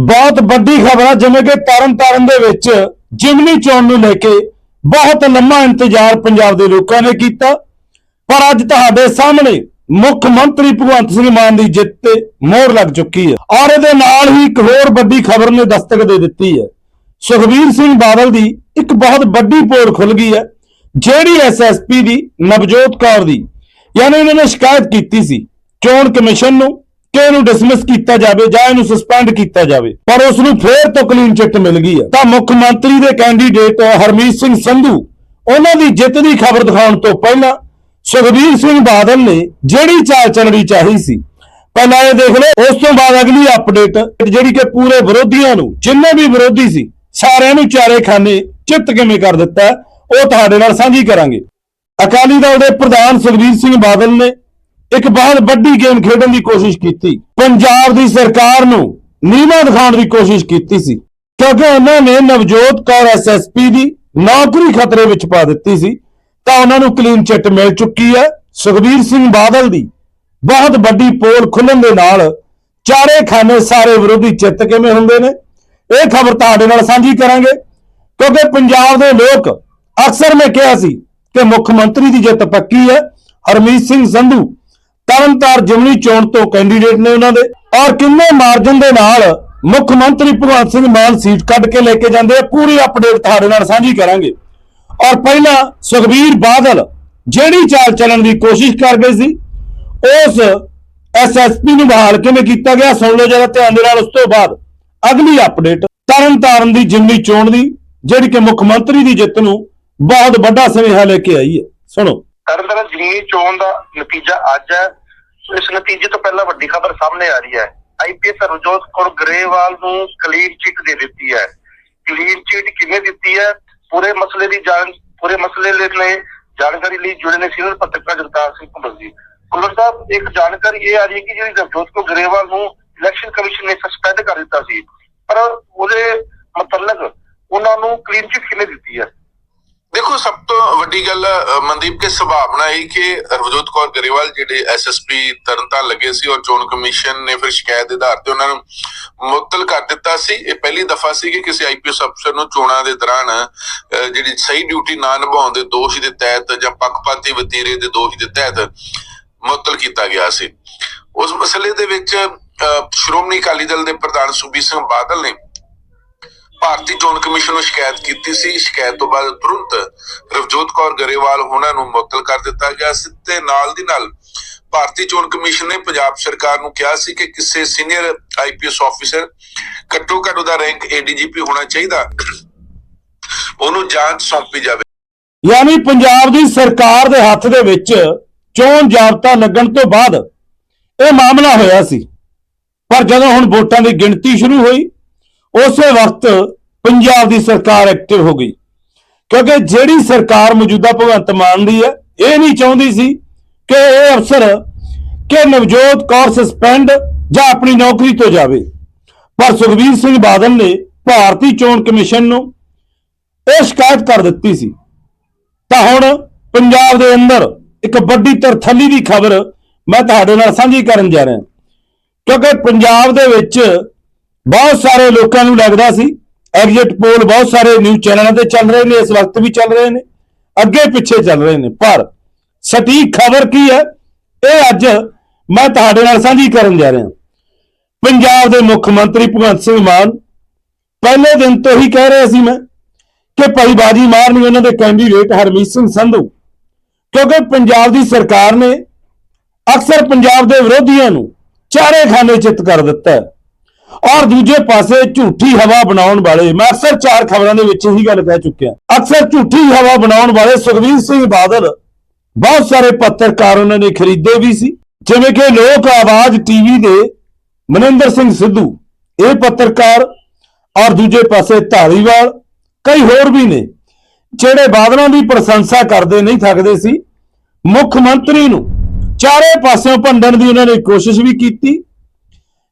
ਬਹੁਤ ਵੱਡੀ ਖਬਰ ਆ, ਜਿਵੇਂ ਕਿ ਤਰਨ ਤਾਰਨ ਦੇ ਵਿੱਚ ਜਿਮਨੀ ਚੋਣ ਨੂੰ ਲੈ ਕੇ ਬਹੁਤ ਲੰਮਾ ਇੰਤਜ਼ਾਰ ਪੰਜਾਬ ਦੇ ਲੋਕਾਂ ਨੇ ਕੀਤਾ। ਪਰ ਅੱਜ ਤੁਹਾਡੇ ਸਾਹਮਣੇ ਮੁੱਖ ਮੰਤਰੀ ਭਗਵੰਤ ਸਿੰਘ ਮਾਨ ਦੀ ਜਿੱਤ ਤੇ ਮੋਹਰ ਲੱਗ ਚੁੱਕੀ ਹੈ ਔਰ ਇਹਦੇ ਨਾਲ ਹੀ ਇੱਕ ਹੋਰ ਵੱਡੀ ਖਬਰ ਨੇ ਦਸਤਕ ਦੇ ਦਿੱਤੀ ਹੈ। ਸੁਖਬੀਰ ਸਿੰਘ ਬਾਦਲ ਦੀ ਇੱਕ ਬਹੁਤ ਵੱਡੀ ਪੋਲ ਖੁੱਲ ਗਈ ਹੈ, ਜਿਹੜੀ ਐਸਐਸਪੀ ਦੀ ਨਵਜੋਤ ਕੌਰ ਦੀ, ਯਾਨੀ ਉਹਨਾਂ ਨੇ ਸ਼ਿਕਾਇਤ ਕੀਤੀ ਸੀ ਚੋਣ ਕਮਿਸ਼ਨ ਨੂੰ ਕਿ ਇਹਨੂੰ ਡਿਸਮਿਸ ਕੀਤਾ ਜਾਵੇ ਜਾਂ ਇਹਨੂੰ ਸਸਪੈਂਡ ਕੀਤਾ ਜਾਵੇ। ਪਰ ਉਸ ਨੂੰ ਫੇਰ ਤੋਂ ਕਲੀਨ ਚਿੱਟ ਮਿਲ ਗਈ ਹੈ। ਤਾਂ ਮੁੱਖ ਮੰਤਰੀ ਦੇ ਕੈਂਡੀਡੇਟ ਹਰਮੀਤ ਸਿੰਘ ਸੰਧੂ, ਉਹਨਾਂ ਦੀ ਜਿੱਤ ਦੀ ਖਬਰ ਦਿਖਾਉਣ ਤੋਂ ਪਹਿਲਾਂ ਸੁਖਬੀਰ ਸਿੰਘ ਬਾਦਲ ਨੇ ਜਿਹੜੀ ਚਾਲ ਚੱਲਣੀ ਚਾਹੀ ਸੀ, ਪਹਿਲਾਂ ਇਹ ਦੇਖ ਲਓ, ਉਸ ਤੋਂ ਬਾਅਦ ਅਗਲੀ ਅਪਡੇਟ ਜਿਹੜੀ ਕਿ ਪੂਰੇ ਵਿਰੋਧੀਆਂ ਨੂੰ, ਜਿੰਨੇ ਵੀ ਵਿਰੋਧੀ ਸੀ, ਸਾਰਿਆਂ ਨੂੰ ਚਾਰੇ ਖਾਨੇ ਚਿੱਤ ਕਿਵੇਂ ਕਰ ਦਿੱਤਾ, ਉਹ ਤੁਹਾਡੇ ਨਾਲ ਸਾਂਝੀ ਕਰਾਂਗੇ। ਅਕਾਲੀ ਦਲ ਦੇ ਪ੍ਰਧਾਨ ਸੁਖਬੀਰ ਸਿੰਘ ਬਾਦਲ ਨੇ ਇੱਕ ਬਹੁਤ ਵੱਡੀ ਗੇਮ ਖੇਡਣ ਦੀ ਕੋਸ਼ਿਸ਼ ਕੀਤੀ। ਪੰਜਾਬ ਦੀ ਸਰਕਾਰ ਨੂੰ ਨੀਵਾਂ ਦਿਖਾਉਣ ਦੀ ਕੋਸ਼ਿਸ਼ ਕੀਤੀ ਸੀ। ਕਿਉਂਕਿ ਉਹਨਾਂ ਨੇ ਨਵਜੋਤ ਕੌਰ ਐਸਐਸਪੀ ਦੀ ਨੌਕਰੀ ਖਤਰੇ ਵਿੱਚ ਪਾ ਦਿੱਤੀ ਸੀ। ਤਾਂ ਉਹਨਾਂ ਨੂੰ ਕਲੀਨ ਚਿੱਟ ਮਿਲ ਚੁੱਕੀ ਹੈ। ਸੁਖਬੀਰ ਸਿੰਘ ਬਾਦਲ ਦੀ ਬਹੁਤ ਵੱਡੀ ਪੋਲ ਖੁੱਲਣ ਦੇ ਨਾਲ ਚਾਰੇ ਖਾਨੇ ਸਾਰੇ ਵਿਰੋਧੀ ਚਿੱਤ ਕਿਵੇਂ ਹੁੰਦੇ ਨੇ? ਇਹ ਖਬਰ ਤੁਹਾਡੇ ਨਾਲ ਸਾਂਝੀ ਕਰਾਂਗੇ। ਕਿਉਂਕਿ ਪੰਜਾਬ ਦੇ ਲੋਕ ਅਕਸਰ ਮੈਂ ਕਿਹਾ ਸੀ ਕਿ ਮੁੱਖ ਮੰਤਰੀ ਦੀ ਜਿੱਤ ਪੱਕੀ ਹੈ। ਹਰਮੀਤ ਸਿੰਘ ਸੰਧੂ ਤਰਨਤਾਰ ਜਿਮਨੀ ਚੋਣ ਤੋਂ ਕੈਂਡੀਡੇਟ ਨੇ ਉਹਨਾਂ ਦੇ। ਔਰ ਕਿੰਨੇ ਮਾਰਜਨ ਦੇ ਨਾਲ ਮੁੱਖ ਮੰਤਰੀ ਭਗਵੰਤ ਸਿੰਘ ਮਾਨ ਸੀਟ ਕੱਢ ਕੇ ਲੈ ਕੇ ਜਾਂਦੇ ਆ। ਪੂਰੀ ਅਪਡੇਟ ਤੁਹਾਡੇ ਨਾਲ ਸਾਂਝੀ ਕਰਾਂਗੇ। ਔਰ ਪਹਿਲਾਂ ਸੁਖਬੀਰ ਬਾਦਲ ਜਿਹੜੀ ਚਾਲ ਚੱਲਣ ਦੀ ਕੋਸ਼ਿਸ਼ ਕਰ ਗਏ ਸੀ, ਉਸ ਐਸਐਸਪੀ ਨੂੰ ਬਹਾਲ ਕਿਵੇਂ ਕੀਤਾ ਗਿਆ, ਸੁਣ ਲਓ ਜਰਾ ਧਿਆਨ ਦੇ ਨਾਲ। ਉਸ ਤੋਂ ਬਾਅਦ ਅਗਲੀ ਅਪਡੇਟ ਤਰਨਤਾਰਨ ਦੀ ਜਿਮਨੀ ਚੋਣ ਦੀ, ਜਿਹੜੀ ਕਿ ਮੁੱਖ ਮੰਤਰੀ ਦੀ ਜਿੱਤ ਨੂੰ ਬਹੁਤ ਵੱਡਾ ਸੁਨੇਹਾ ਲੈ ਕੇ ਆਈ ਹੈ। ਸੁਣੋ। ਤਰਨਤਾਰਨ ਜ਼ਿਮਨੀ ਚੋਣ ਦਾ ਨਤੀਜਾ ਅੱਜ ਹੈ। ਇਸ ਨਤੀਜੇ ਤੋਂ ਪਹਿਲਾਂ ਵੱਡੀ ਖਬਰ ਸਾਹਮਣੇ ਆ ਰਹੀ ਹੈ। ਆਈਪੀਐਸ ਰਜੋਤ ਕੌਰ ਗਰੇਵਾਲ ਨੂੰ ਕਲੀਨ ਚਿੱਟ ਦੇ ਦਿੱਤੀ ਹੈ। ਕਲੀਨ ਚਿੱਟ ਕਿਵੇਂ ਦਿੱਤੀ ਹੈ? ਪੂਰੇ ਮਸਲੇ ਦੀ ਜਾਣ ਪੂਰੇ ਮਸਲੇ ਲਈ ਜਾਣਕਾਰੀ ਲਈ ਜੁੜੇ ਨੇ ਸੀਨੀਅਰ ਪੱਤਰਕਾਰ ਜਗਤਾਰ ਸਿੰਘ ਕੁੰਬਲ ਜੀ। ਕੁੰਬਲ ਸਾਹਿਬ, ਇੱਕ ਜਾਣਕਾਰੀ ਇਹ ਆ ਰਹੀ ਹੈ ਕਿ ਜਿਹੜੀ ਰਜੋਤ ਕੌਰ ਗਰੇਵਾਲ ਨੂੰ ਇਲੈਕਸ਼ਨ ਕਮਿਸ਼ਨ ਨੇ ਸਸਪੈਂਡ ਕਰ ਦਿੱਤਾ ਸੀ। ਪਰ ਉਹਦੇ ਮਤਲਬ ਉਹਨਾਂ ਨੂੰ ਕਲੀਨ ਚਿੱਟ ਕਿਵੇਂ ਦਿੱਤੀ ਹੈ? ਦੇਖੋ, ਸਭ ਤੋਂ ਵੱਡੀ ਗੱਲ ਮਨਦੀਪ ਕੇ ਸੰਭਾਵਨਾ ਹੈ ਕਿ ਰਵਜੋਤ ਕੌਰ ਗਰੇਵਾਲ ਜਿਹੜੇ ਐਸਐਸਪੀ ਤਰਨਤਾਰਨ ਲੱਗੇ ਸੀ ਔਰ ਚੋਣ ਕਮਿਸ਼ਨ ਨੇ ਫਿਰ ਸ਼ਿਕਾਇਤ ਦੇ ਆਧਾਰ ਤੇ ਉਹਨਾਂ ਨੂੰ ਮੁਅੱਤਲ ਕਰ ਦਿੱਤਾ ਸੀ। ਇਹ ਪਹਿਲੀ ਦਫਾ ਸੀ ਕਿ ਕਿਸੇ ਆਈਪੀਐਸ ਅਫਸਰ ਨੂੰ ਚੋਣਾਂ ਦੇ ਦੌਰਾਨ ਜਿਹੜੀ ਸਹੀ ਡਿਊਟੀ ਨਾ ਨਿਭਾਉਣ ਦੇ ਦੋਸ਼ ਦੇ ਤਹਿਤ ਜਾਂ ਪੱਖਪਾਤੀ ਵਤੀਰੇ ਦੇ ਦੋਸ਼ ਦੇ ਤਹਿਤ ਮੁਅੱਤਲ ਕੀਤਾ ਗਿਆ ਸੀ। ਉਸ ਮਸਲੇ ਦੇ ਵਿੱਚ ਸ਼੍ਰੋਮਣੀ ਅਕਾਲੀ ਦਲ ਦੇ ਪ੍ਰਧਾਨ ਸੁਬੀ ਸਿੰਘ ਬਾਦਲ ਨੇ ਭਾਰਤੀ ਚੋਣ ਕਮਿਸ਼ਨ ਨੂੰ ਸ਼ਿਕਾਇਤ ਕੀਤੀ ਸੀ। ਸ਼ਿਕਾਇਤ ਤੋਂ ਬਾਅਦ ਤੁਰੰਤ ਰਵਜੋਤ ਕੌਰ ਗਰੇਵਾਲ ਉਹਨਾਂ ਨੂੰ ਮੁਅੱਤਲ ਕਰ ਦਿੱਤਾ ਗਿਆ ਸੀ ਨਾਲ ਦੀ ਨਾਲ ਭਾਰਤੀ ਚੋਣ ਕਮਿਸ਼ਨ ਨੇ ਪੰਜਾਬ ਸਰਕਾਰ ਨੂੰ ਕਿਹਾ ਸੀ ਕਿ ਕਿਸੇ ਸੀਨੀਅਰ ਆਈਪੀਐਸ ਆਫੀਸਰ ਘੱਟੋ ਘੱਟ ਉਹਦਾ ਰੈਂਕ ਏਡੀਜੀਪੀ ਹੋਣਾ ਚਾਹੀਦਾ। ਉਹਨੂੰ ਜਾਂਚ ਸੌਂਪੀ ਜਾਵੇ। ਯਾਨੀ ਪੰਜਾਬ ਦੀ ਸਰਕਾਰ ਦੇ ਹੱਥ ਦੇ ਵਿੱਚ ਚੋਣ ਜਾਬਤਾ ਲੱਗਣ ਤੋਂ ਬਾਅਦ ਇਹ ਮਾਮਲਾ ਹੋਇਆ ਸੀ। ਪਰ ਜਦੋਂ ਹੁਣ ਵੋਟਾਂ ਦੀ ਗਿਣਤੀ ਸ਼ੁਰੂ ਹੋਈ ਉਸੇ ਵਕਤ ਪੰਜਾਬ ਦੀ ਸਰਕਾਰ ਐਕਟਿਵ ਹੋ ਗਈ। ਕਿਉਂਕਿ ਜਿਹੜੀ ਸਰਕਾਰ ਮੌਜੂਦਾ ਭਗਵੰਤ ਮਾਨ ਦੀ ਹੈ, ਇਹ ਨਹੀਂ ਚਾਹੁੰਦੀ ਸੀ ਕਿ ਇਹ ਅਫਸਰ ਕਿ ਨਵਜੋਤ ਕੌਰ ਸਸਪੈਂਡ ਜਾਂ ਆਪਣੀ ਨੌਕਰੀ ਤੋਂ ਜਾਵੇ। ਪਰ ਸੁਖਬੀਰ ਸਿੰਘ ਬਾਦਲ ਨੇ ਭਾਰਤੀ ਚੋਣ ਕਮਿਸ਼ਨ ਨੂੰ ਇਹ ਸ਼ਿਕਾਇਤ ਕਰ ਦਿੱਤੀ ਸੀ। ਤਾਂ ਹੁਣ ਪੰਜਾਬ ਦੇ ਅੰਦਰ ਇੱਕ ਵੱਡੀ ਤਰਥੱਲੀ ਦੀ ਖਬਰ ਮੈਂ ਤੁਹਾਡੇ ਨਾਲ ਸਾਂਝੀ ਕਰਨ ਜਾ ਰਿਹਾ। ਕਿਉਂਕਿ ਪੰਜਾਬ ਦੇ ਵਿੱਚ ਬਹੁਤ ਸਾਰੇ ਲੋਕਾਂ ਨੂੰ ਲੱਗਦਾ ਸੀ ਐਗਜ਼ਿਟ ਪੋਲ ਬਹੁਤ ਸਾਰੇ ਨਿਊਜ਼ ਚੈਨਲਾਂ ਤੇ ਚੱਲ ਰਹੇ ਨੇ, ਇਸ ਵਕਤ ਵੀ ਚੱਲ ਰਹੇ ਨੇ, ਅੱਗੇ ਪਿੱਛੇ ਚੱਲ ਰਹੇ ਨੇ। ਪਰ ਸਟੀਕ ਖਬਰ ਕੀ ਹੈ? ਇਹ ਅੱਜ ਮੈਂ ਤੁਹਾਡੇ ਨਾਲ ਸਾਂਝੀ ਕਰਨ ਜਾ ਰਿਹਾ। ਪੰਜਾਬ ਦੇ ਮੁੱਖ ਮੰਤਰੀ ਭਗਵੰਤ ਸਿੰਘ ਮਾਨ, ਪਹਿਲੇ ਦਿਨ ਤੋਂ ਹੀ ਕਹਿ ਰਿਹਾ ਸੀ ਮੈਂ ਕਿ ਭਾਈ ਬਾਜੀ ਮਾਰਨੀ ਉਹਨਾਂ ਦੇ ਕੈਂਡੀਡੇਟ ਹਰਮੀਤ ਸਿੰਘ ਸੰਧੂ, ਕਿਉਂਕਿ ਪੰਜਾਬ ਦੀ ਸਰਕਾਰ ਨੇ ਅਕਸਰ ਪੰਜਾਬ ਦੇ ਵਿਰੋਧੀਆਂ ਨੂੰ ਚਾਰੇ ਖਾਨੇ ਚਿੱਤ ਕਰ ਦਿੱਤਾ ਹੈ। ਔਰ ਦੂਜੇ ਪਾਸੇ ਝੂਠੀ ਹਵਾ ਬਣਾਉਣ ਵਾਲੇ, ਮੈਂ ਅਕਸਰ ਚਾਰ ਖਬਰਾਂ ਦੇ ਵਿੱਚ ਹੀ ਗੱਲ ਕਹਿ ਚੁੱਕਿਆ। ਅਕਸਰ ਝੂਠੀ ਹਵਾ ਬਣਾਉਣ ਵਾਲੇ ਸੁਖਬੀਰ ਸਿੰਘ ਬਾਦਲ ਬਹੁਤ ਸਾਰੇ ਪੱਤਰਕਾਰ ਉਹਨਾਂ ਨੇ ਖਰੀਦੇ ਵੀ ਸੀ। ਜਿਵੇਂ ਕਿ ਲੋਕ ਆਵਾਜ਼ ਟੀਵੀ ਦੇ ਮਨਿੰਦਰ ਸਿੰਘ ਸਿੱਧੂ, ਇਹ ਪੱਤਰਕਾਰ, ਔਰ ਦੂਜੇ ਪਾਸੇ ਧਾਰੀਵਾਲ ਕਈ ਹੋਰ ਵੀ ਨੇ, ਜਿਹੜੇ ਬਾਦਲਾਂ ਦੀ ਪ੍ਰਸ਼ੰਸਾ ਕਰਦੇ ਨਹੀਂ ਥੱਕਦੇ ਸੀ। ਮੁੱਖ ਮੰਤਰੀ ਨੂੰ ਚਾਰੇ ਪਾਸਿਓਂ ਭੰਡਣ ਦੀ ਉਹਨਾਂ ਨੇ ਕੋਸ਼ਿਸ਼ ਵੀ ਕੀਤੀ।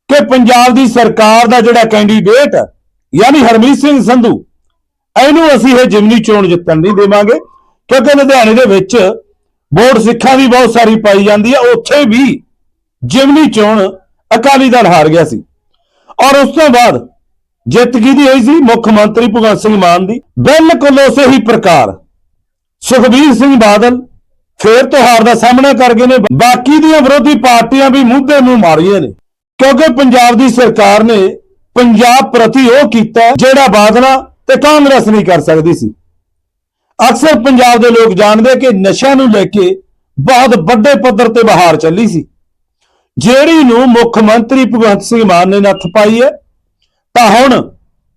ਕਿ ਪੰਜਾਬ ਦੀ ਸਰਕਾਰ ਦਾ ਜਿਹੜਾ ਕੈਂਡੀਡੇਟ ਯਾਨੀ ਹਰਮੀਤ ਸਿੰਘ ਸੰਧੂ, ਇਹਨੂੰ ਅਸੀਂ ਇਹ ਜਿਮਨੀ ਚੋਣ ਜਿੱਤਣ ਨਹੀਂ ਦੇਵਾਂਗੇ, ਕਿਉਂਕਿ ਲੁਧਿਆਣੇ ਦੇ ਵਿੱਚ ਵੋਟ ਸਿੱਖਾਂ ਦੀ ਬਹੁਤ ਸਾਰੀ ਪਾਈ ਜਾਂਦੀ ਹੈ, ਉੱਥੇ ਵੀ ਜਿਮਨੀ ਚੋਣ ਅਕਾਲੀ ਦਲ ਹਾਰ ਗਿਆ ਸੀ। ਔਰ ਉਸ ਤੋਂ ਬਾਅਦ ਜਿੱਤ ਕਿਹਦੀ ਹੋਈ ਸੀ? ਮੁੱਖ ਮੰਤਰੀ ਭਗਵੰਤ ਸਿੰਘ ਮਾਨ ਦੀ। ਬਿਲਕੁਲ ਉਸੇ ਹੀ ਪ੍ਰਕਾਰ ਸੁਖਬੀਰ ਸਿੰਘ ਬਾਦਲ ਫੇਰ ਤੋਂ ਹਾਰ ਦਾ ਸਾਹਮਣਾ ਕਰ ਗਏ ਨੇ। ਬਾਕੀ ਦੀਆਂ ਵਿਰੋਧੀ ਪਾਰਟੀਆਂ ਵੀ ਮੁੱਦੇ ਨੂੰ ਮਾਰੀਆਂ ਨੇ। ਕਿਉਂਕਿ ਪੰਜਾਬ ਦੀ ਸਰਕਾਰ ਨੇ ਪੰਜਾਬ ਪ੍ਰਤੀ ਉਹ ਕੀਤਾ ਜਿਹੜਾ ਬਾਦਲਾਂ ਤੇ ਕਾਂਗਰਸ ਨਹੀਂ ਕਰ ਸਕਦੀ ਸੀ। ਅਕਸਰ ਪੰਜਾਬ ਦੇ ਲੋਕ ਜਾਣਦੇ ਕਿ ਨਸ਼ਿਆਂ ਨੂੰ ਲੈ ਕੇ ਬਹੁਤ ਵੱਡੇ ਪੱਧਰ ਤੇ ਬਹਾਰ ਚੱਲੀ ਸੀ। ਜਿਹੜੀ ਨੂੰ ਮੁੱਖ ਮੰਤਰੀ ਭਗਵੰਤ ਸਿੰਘ ਮਾਨ ਨੇ ਨੱਥ ਪਾਈ ਹੈ, ਤਾਂ ਹੁਣ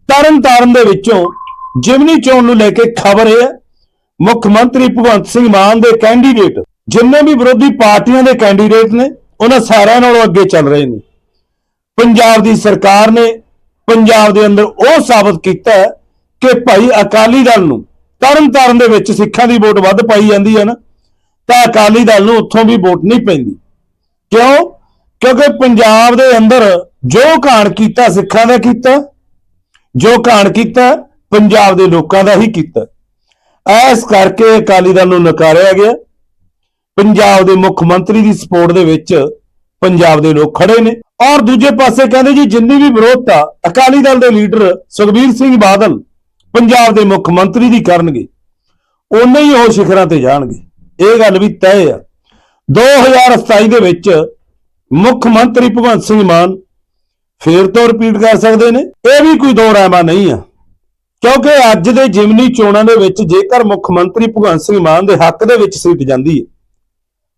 ਤਰਨ ਤਾਰਨ ਦੇ ਵਿੱਚੋਂ ਜਿਮਨੀ ਚੋਣ ਨੂੰ ਲੈ ਕੇ ਖਬਰ ਇਹ ਹੈ, ਮੁੱਖ ਮੰਤਰੀ ਭਗਵੰਤ ਸਿੰਘ ਮਾਨ ਦੇ ਕੈਂਡੀਡੇਟ ਜਿੰਨੇ ਵੀ ਵਿਰੋਧੀ ਪਾਰਟੀਆਂ ਦੇ ਕੈਂਡੀਡੇਟ ਨੇ, ਉਹਨਾਂ ਸਾਰਿਆਂ ਨਾਲੋਂ ਅੱਗੇ ਚੱਲ ਰਹੇ ਨੇ। ਪੰਜਾਬ ਦੀ ਸਰਕਾਰ ਨੇ ਪੰਜਾਬ ਦੇ ਅੰਦਰ ਉਹ ਸਾਬਤ ਕੀਤਾ ਕਿ ਭਾਈ ਅਕਾਲੀ ਦਲ ਨੂੰ ਤਰਨ ਤਾਰਨ ਦੇ ਵਿੱਚ ਸਿੱਖਾਂ ਦੀ ਵੋਟ ਵੱਧ ਪਾਈ ਜਾਂਦੀ ਹੈ ਨਾ, ਤਾਂ ਅਕਾਲੀ ਦਲ ਨੂੰ ਉੱਥੋਂ ਵੀ ਵੋਟ ਨਹੀਂ ਪੈਂਦੀ। ਕਿਉਂ? ਕਿਉਂਕਿ ਪੰਜਾਬ ਦੇ ਅੰਦਰ ਜੋ ਘਾਣ ਕੀਤਾ ਸਿੱਖਾਂ ਦਾ ਕੀਤਾ, ਜੋ ਘਾਣ ਕੀਤਾ ਪੰਜਾਬ ਦੇ ਲੋਕਾਂ ਦਾ ਹੀ ਕੀਤਾ। ਐਸ ਕਰਕੇ ਅਕਾਲੀ ਦਲ ਨੂੰ ਨਕਾਰਿਆ ਗਿਆ। ਪੰਜਾਬ ਦੇ ਮੁੱਖ ਮੰਤਰੀ ਦੀ ਸਪੋਰਟ ਦੇ ਵਿੱਚ ਪੰਜਾਬ ਦੇ ਲੋਕ ਖੜੇ ਨੇ। ਔਰ ਦੂਜੇ ਪਾਸੇ ਕਹਿੰਦੇ ਜੀ, ਜਿੰਨੀ ਵੀ ਵਿਰੋਧਤਾ ਅਕਾਲੀ ਦਲ ਦੇ ਲੀਡਰ ਸੁਖਬੀਰ ਸਿੰਘ ਬਾਦਲ ਪੰਜਾਬ ਦੇ ਮੁੱਖ ਮੰਤਰੀ ਦੀ ਕਰਨਗੇ ਉਨੇ ਹੀ ਉਹ ਸਿਖਰਾਂ ਤੇ ਜਾਣਗੇ। ਇਹ ਗੱਲ ਵੀ ਤੈਅ ਆ। 2027 ਦੇ ਵਿੱਚ ਮੁੱਖ ਮੰਤਰੀ ਭਗਵੰਤ ਸਿੰਘ ਮਾਨ ਫੇਰ ਤੋਂ ਰਿਪੀਟ ਕਰ ਸਕਦੇ ਨੇ। ਇਹ ਵੀ ਕੋਈ ਦੋ ਰਾਮਾ ਨਹੀਂ ਆ। ਕਿਉਂਕਿ ਅੱਜ ਦੇ ਜਿਮਨੀ ਚੋਣਾਂ ਦੇ ਵਿੱਚ ਜੇਕਰ ਮੁੱਖ ਮੰਤਰੀ ਭਗਵੰਤ ਸਿੰਘ ਮਾਨ ਦੇ ਹੱਕ ਦੇ ਵਿੱਚ ਸੀਟ ਜਾਂਦੀ ਹੈ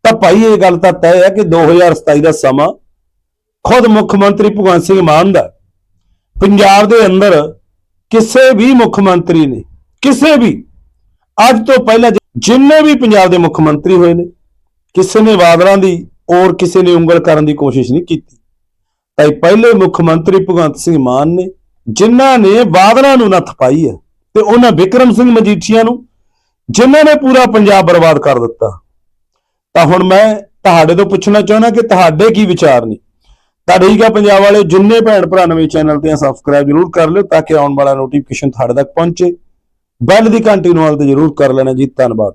ਤਾਂ ਭਾਈ ਇਹ ਗੱਲ ਤਾਂ ਤੈਅ ਹੈ ਕਿ 2027 ਦਾ ਸਮਾਂ ਖੁਦ ਮੁੱਖ ਮੰਤਰੀ ਭਗਵੰਤ ਸਿੰਘ ਮਾਨ ਦਾ ਪੰਜਾਬ ਦੇ ਅੰਦਰ ਕਿਸੇ ਵੀ ਮੁੱਖ ਮੰਤਰੀ ਨੇ, ਕਿਸੇ ਵੀ, ਅੱਜ ਤੋਂ ਪਹਿਲਾਂ ਜਿੰਨੇ ਵੀ ਪੰਜਾਬ ਦੇ ਮੁੱਖ ਮੰਤਰੀ ਹੋਏ ਨੇ, ਕਿਸੇ ਨੇ ਬਾਦਲਾਂ ਦੀ ਔਰ ਕਿਸੇ ਨੇ ਉਂਗਲ ਕਰਨ ਦੀ ਕੋਸ਼ਿਸ਼ ਨਹੀਂ ਕੀਤੀ। ਤਾਂ ਇਹ ਪਹਿਲੇ ਮੁੱਖ ਮੰਤਰੀ ਭਗਵੰਤ ਸਿੰਘ ਮਾਨ ਨੇ, ਜਿਨ੍ਹਾਂ ਨੇ ਬਾਦਲਾਂ ਨੂੰ ਨੱਥ ਪਾਈ ਹੈ, ਤੇ ਉਹਨਾਂ ਵਿਕਰਮ ਸਿੰਘ ਮਜੀਠੀਆ ਨੂੰ, ਜਿਨ੍ਹਾਂ ਨੇ ਪੂਰਾ ਪੰਜਾਬ ਬਰਬਾਦ ਕਰ ਦਿੱਤਾ। ਤਾਂ ਹੁਣ ਮੈਂ ਤੁਹਾਡੇ ਤੋਂ ਪੁੱਛਣਾ ਚਾਹੁੰਦਾ ਕਿ ਤੁਹਾਡੇ ਕੀ ਵਿਚਾਰ ਨੇ? ਤਾਂ ਠੀਕ ਹੈ ਪੰਜਾਬ ਵਾਲੇ ਜਿੰਨੇ ਭੈਣ ਭਰਾ ਨਵੇਂ ਚੈਨਲ ਤੇ ਸਬਸਕ੍ਰਾਈਬ ਜਰੂਰ ਕਰ ਲਿਓ ਤਾਂ ਕਿ ਆਉਣ ਵਾਲਾ ਨੋਟੀਫਿਕੇਸ਼ਨ ਤੁਹਾਡੇ ਤੱਕ ਪਹੁੰਚੇ। ਬੈਲ ਦੀ ਘੰਟੀ ਨੂੰ ਵਾਲ ਤੇ ਜਰੂਰ ਕਰ ਲੈਣਾ ਜੀ, ਧੰਨਵਾਦ।